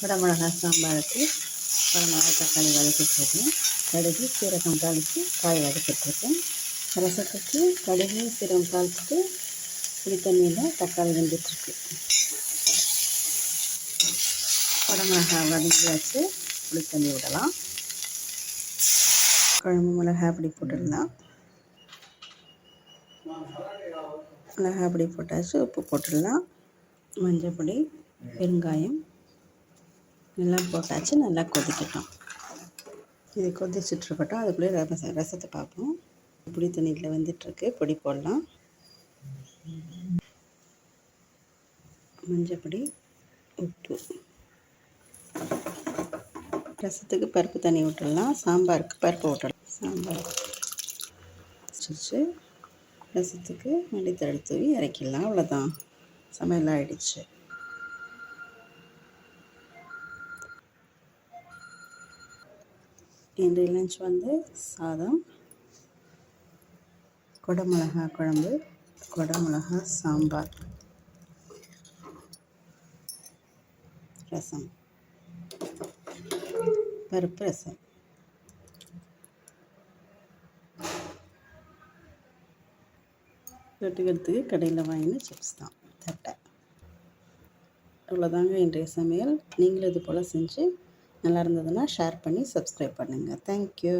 குடமிளகாய் சாம்பாருக்கு குடமிளகாய் தக்காளி வதக்கிட்டுருக்கேன் கடுகு சீரகம் தாளித்து காய் வதக்கிட்டுருக்கேன் ரசத்துக்கு கடுகு சீரகம் தாளிச்சிட்டு புளி தண்ணியில் தக்காளி வெந்துட்டுருக்கு குடமிளகாய் வதங்கியாச்சு புளி தண்ணி விடலாம். குழம்பு மிளகாய் அப்படி போட்டுடலாம். மிளகாய் அப்படி போட்டாச்சு உப்பு போட்டுடலாம். மஞ்சள் பொடி பெருங்காயம் எல்லாம் போட்டாச்சு நல்லா கொதிக்கட்டும். இது கொதிச்சுட்ருக்கட்டும் அதுக்குள்ளே ரச ரசத்தை பார்ப்போம். புளி தண்ணியில் வந்துட்டுருக்கு பொடி போடலாம். மஞ்சள் பொடி உப்பு. ரசத்துக்கு பருப்பு தண்ணி விட்டுடலாம் சாம்பாருக்கு பருப்பு விட்டுடலாம் சாம்பார் வச்சு ரசத்துக்கு மல்லித்தழை தூவி இறக்கிடலாம் அவ்வளோதான் சமையல் ஆகிடுச்சு இன்றைய லஞ்ச் வந்து சாதம் கொடமிளகா குழம்பு கொடமிளகா சாம்பார் ரசம் பருப்பு ரசம். தொட்டுக்கிறதுக்கு கடையில் வாங்கின சிப்ஸ் தான் தட்டை. அவ்வளோதாங்க இன்றைய சமையல். நீங்களும் இது போல் செஞ்சு நல்லா இருந்ததுன்னா ஷேர் பண்ணி சப்ஸ்கிரைப் பண்ணுங்கள் தேங்க்யூ